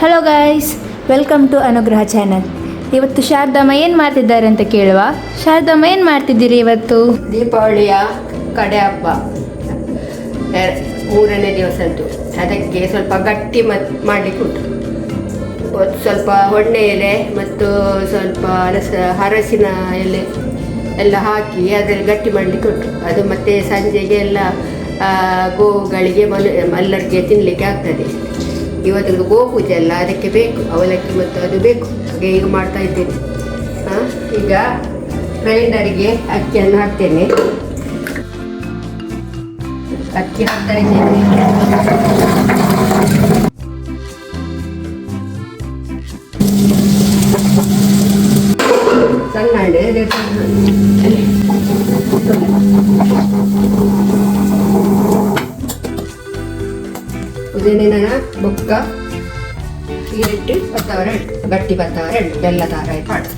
Hello guys welcome to Anugraha channel ಇವತ್ತು ಶಾರದಮ್ಮ ಏನು ಮಾಡ್ತಿದ್ದಾರೆ ಅಂತ ಕೇಳುವ? ಶಾರದಮ್ಮ ಏನು ಮಾಡ್ತಿದ್ದೀರಿ ಇವತ್ತು? ದೀಪಾವಳಿಯ ಕಡೆ ಹಬ್ಬ. ಮೂರನೇ ದಿವಸದ್ದು ಅದಕ್ಕೆ ಸ್ವಲ್ಪ ಗಟ್ಟಿ ಮತ್ ಮಾಡಲಿಕ್ಕೆ ಸ್ವಲ್ಪ ಹೊಣ್ಣೆ ಎಲೆ ಮತ್ತು ಸ್ವಲ್ಪ ಅರಸ ಹರಸಿನ ಎಲೆ ಎಲ್ಲ ಹಾಕಿ ಅದರಲ್ಲಿ ಗಟ್ಟಿ ಉಂಟು. ಅದು ಮತ್ತೆ ಸಂಜೆಗೆ ಎಲ್ಲ ಗೋವುಗಳಿಗೆ ಮಲ ಮಲ್ಲರಿಗೆ ತಿನ್ನಲಿಕ್ಕೆ ಆಗ್ತದೆ. ಇವತ್ತಿಗೆ ಗೋಪೂಜೆ ಅಲ್ಲ, ಅದಕ್ಕೆ ಬೇಕು, ಅವಲಕ್ಕಿ ಮತ್ತು ಅದು ಬೇಕು. ಹಾಗೆ ಈಗ ಮಾಡ್ತಾ ಇದ್ದೇನೆ. ಹಾಂ, ಈಗ ಗ್ರೈಂಡರಿಗೆ ಅಕ್ಕಿಯನ್ನು ಹಾಕ್ತೇನೆ. ಅಕ್ಕಿ ಹಾಕ್ತಾ ಇದ್ದೇನೆ ಸಣ್ಣ ಹಂಡೆ. ಬೊಕ್ಕ ಈರಿಟ್ಟು ಬತ್ತವರ ಗಟ್ಟಿ ಬತ್ತವರ ಬೆಲ್ಲ ದಾರ ಪಾಡು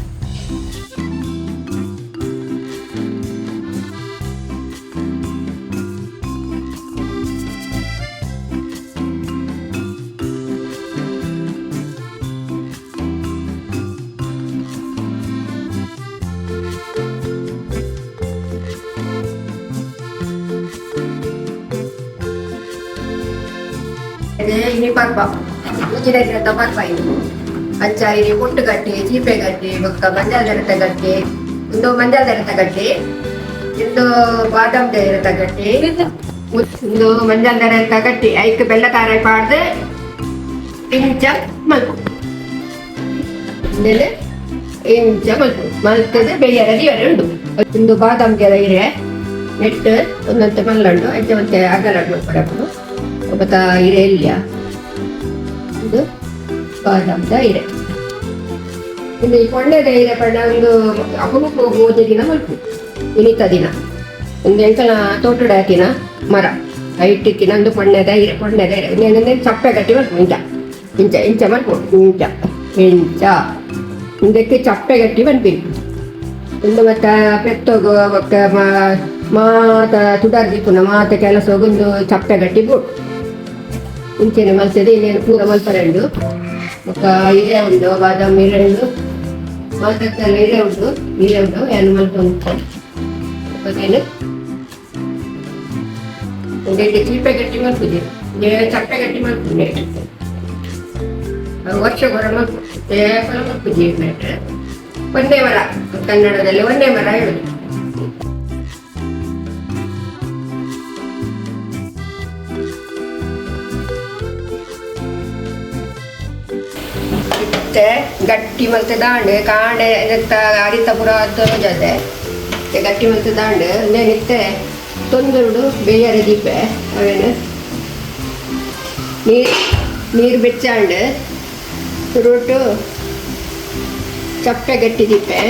ini parpa ini dari rata parpa ini ಅಚ್ಚ ಇಲ್ಲಿ ಪುಟ್ಟು ಗಟ್ಟಿ ಚೀಪೆ ಗಟ್ಟಿ ಬೊಕ್ಕ ಮಂಜಾಳ ದರತ ಗಟ್ಟಿ ಒಂದು ಮಂಜಾಳ ದರತ ಗಟ್ಟಿ ಇಂದು ಬಾದಾಮ್ ದರತ ಗಟ್ಟಿ ಒಂದು ಮಂಜಾಳ ದರತ ಗಟ್ಟಿ ಐಕ್ ಬೆಲ್ಲ ಕಾರ ಪಾಡ್ದೆ ಇಂಚ ಮಲ್ಪು ಮೇಲೆ ಇಂಚ ಮಲ್ಪು ಮಲ್ತದೆ ಬೇಯರ ದಿವರೆ ಉಂಡು ಒಂದು ಬಾದಾಮ್ ಗೆರ ಇರೆ ನೆಟ್ಟು ಒಂದಂತೆ ಮಲ್ಲಂಡು ಐತೆ ಮತ್ತೆ ಅಗಲ ಕೊಡಬೇಕು ಒಬ್ಬತ ಇರೆ ಇಲ್ಯ? ಇದು ಬಾದಾಮ್ದ ಇದೆ ಈ ಕೊಂಡೆದ ಇರೆ ಪಂಡ, ಒಂದು ಅಪರೂಪ ಹೋದ ದಿನ ಮಲ್ಪು ಇನಿತ ದಿನ. ಒಂದು ಎಂಕಲ ತೋಟದ ಹಾಕಿನ ಮರ ಹೈಟಿಕ್ಕಿನ ಒಂದು ಪೊಣ್ಣೆದ ಇರೆ ಪೊಣ್ಣೆದ ಇರೆ. ಇನ್ನೇನಂದ್ರೆ ಚಪ್ಪೆ ಗಟ್ಟಿ ಮಲ್ಪು, ಇಂಚ. ಇಂಚ ಇಂಚ ಮಲ್ಪು, ಇಂಚ ಇಂಚ. ಇದಕ್ಕೆ ಚಪ್ಪೆ ಗಟ್ಟಿ ಬಂದ್ಬಿಟ್ಟು ಒಂದು ಮತ್ತೆ ಪೆತ್ತೋಗು ಮಾತ ತುಡಾರ್ದಿಪ್ಪುನ, ಮಾತ ಕೆಲಸ ಹೋಗೊಂದು ಚಪ್ಪೆ ಗಟ್ಟಿ ಬೋಟ್ ಇಂಚೆನೆ ಮಲ್ಸದೆ ಇನ್ನೇನು ಪೂರ ಮಲ್ಪರೆಂಡು. ಒಕ್ಕ ಇರೆ ಉಂಡು, ಬಾದಾಮ್ ಇರೆ ಉಂಡು. ಮಾತಕ್ಕೆಲ್ಲ ಇರೆ ಉಂಡು ಇರೆ ಉಂಡು ಏನು ಮಲ್ಪ ಉಂಟು. ಚೀಪೆ ಗಟ್ಟಿ ಮಲ್ಪುದಿ. ಚಪ್ಪೆ ಗಟ್ಟಿ ಮಲ್ಪುದಿ. ವರ್ಷ ಬರ ಮಲ್ಪು ಒಂದೇ ಮರ, ಕನ್ನಡದಲ್ಲಿ ಒಂದೇ ಮರ ಹೇಳುದು. ಮತ್ತೆ ಗಟ್ಟಿ ಮತ್ತೆ ದಾಂಡೆ, ಕಾಂಡೆ, ನೆತ್ತ ಹರಿತಪುರ ಜೊತೆ. ಗಟ್ಟಿ ಮತ್ತೆ ದಾಂಡೆ ಒಂದೇ ನಿತ್ತೆ ತೊಂದುರುಡು ಬೇಯರೆ ದೀಪೆ ಅವೇನು? ನೀರು ನೀರು ಬೆಚ್ಚಾಂಡು ಸುರುಟು ಚಪ್ಪೆ ಗಟ್ಟಿ ದೀಪೆ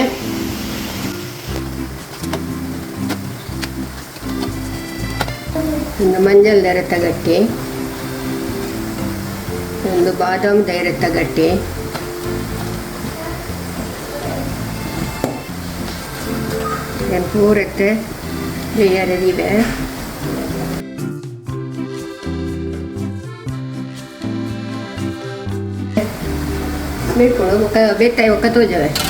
ಒಂದು ಮಂಜಲ್ ದೈರತ್ತ ಗಟ್ಟಿ, ಒಂದು ಬಾದಾಮ್ ದೈರತ ഞാൻ പൂരിട്ട് ചെയ്യാറിവേ મેં પણ બેટા વખત જ આવે